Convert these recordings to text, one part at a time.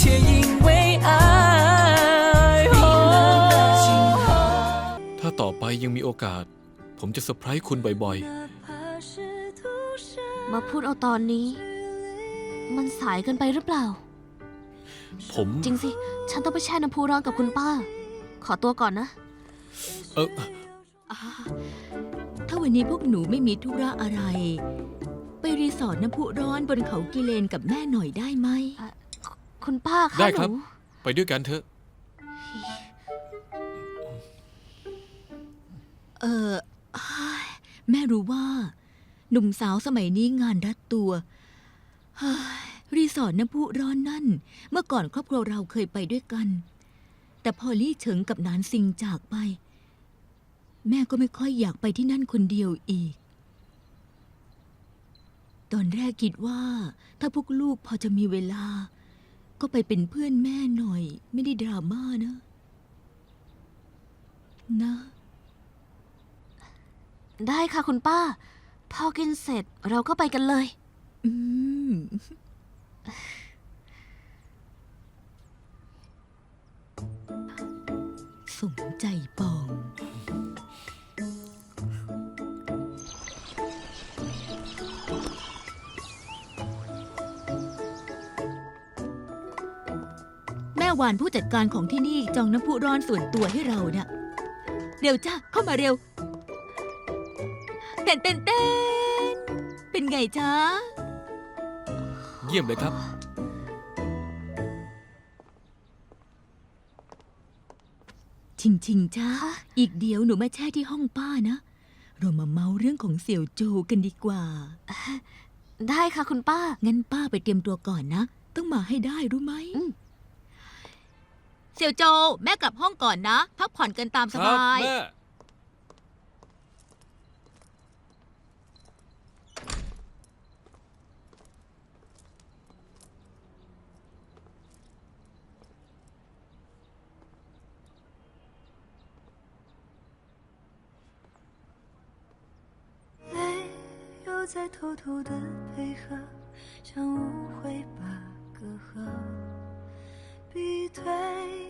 切因为爱。哦 ถ้าต่อไปยังมีโอกาส ผมจะเซอร์ไพรส์คุณบ่อย 哪怕是徒伤。 มาพูดเอาตอนนี้ มันสายเกินไปหรือเปล่า ๆ ผม จริงสิ ฉันต้องไปแช่น้ำพุร้อนกับคุณป้า ขอตัวก่อนนะ เออ อ่าถ้าวันนี้พวกหนูไม่มีธุระอะไร ไปรีสอร์ทน้ำพุร้อนบนเขากิเลนกับแม่หน่อยได้ไหม คุณป้าคะได้หครับนูไปด้วยกันเถอะ เอออ้ายแม่รู้ว่า หนุ่มสาวสมัยนี้งานรัดตัวเฮ้ยรีสอร์ทน้ำพุร้อนนั่น เมื่อก่อนครอบครัวเราเคยไปด้วยกัน แต่พอลี่เฉิงกับนานซิงจากไป แม่ก็ไม่ค่อยอยากไปที่นั่นคนเดียวอีก ตอนแรกคิดว่า ถ้าพวกลูกพอจะมีเวลา ก็ไปเป็นเพื่อนแม่หน่อย ไม่ได้ดราม่านะ นะ ได้ค่ะคุณป้า พอกินเสร็จเราก็ไปกันเลย อืม สมใจปอ งแม่วานผู้จัดการของที่นี่จองน้ำพุร้อนส่วนตัวให้เราเนี่ยเร็วจ้าเข้ามาเร็วเต้นเต้นเต้นเป็นไงจ้าเยี่ยมเลยครับ ชิงชิงจ้าอีกเดี๋ยวหนูมาแช่ที่ห้องป้านะ เรามาเมาเรื่องของเสี่ยวโจกันดีกว่า ได้ค่ะคุณป้า งั้นป้าไปเตรียมตัวก่อนนะ ต้องมาให้ได้รู้ไหมอืม เสี่ยวโจ แม่กลับห้องก่อนนะ พักผ่อนกันตามส ครับ บาย แม่ 泪又在偷偷的配合，将误会把隔阂逼退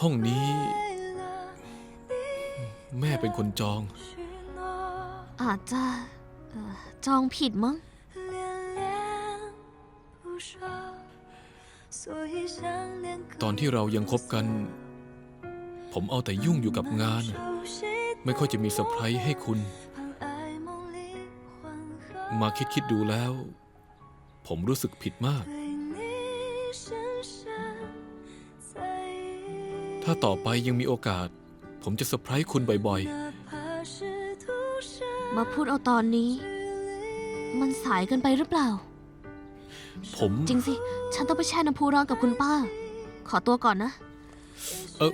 ห้องนี้ 为了 แม่เป็นคนจอง 许诺。 อาจจะเอ่อจองผิดมั้ง 恋恋不舍，所以想念 ตอนที่เรายังคบกัน ผมเอาแต่ยุ่งอยู่กับงาน ไม่ค่อยจะมีเซอร์ไพรส์ให้คุณ มาคิดคิดๆดูแล้ว ผมรู้สึกผิดมาก ถ้าต่อไปยังมีโอกาส ผมจะเซอร์ไพรส์คุณบ่อยมาพูดเอาตอนนี้ มันสายเกินไปหรือเปล่าผม จริงสิ ฉันต้องไปแช่น้ำพุร้อนกับคุณป้า ขอตัวก่อนนะ เออ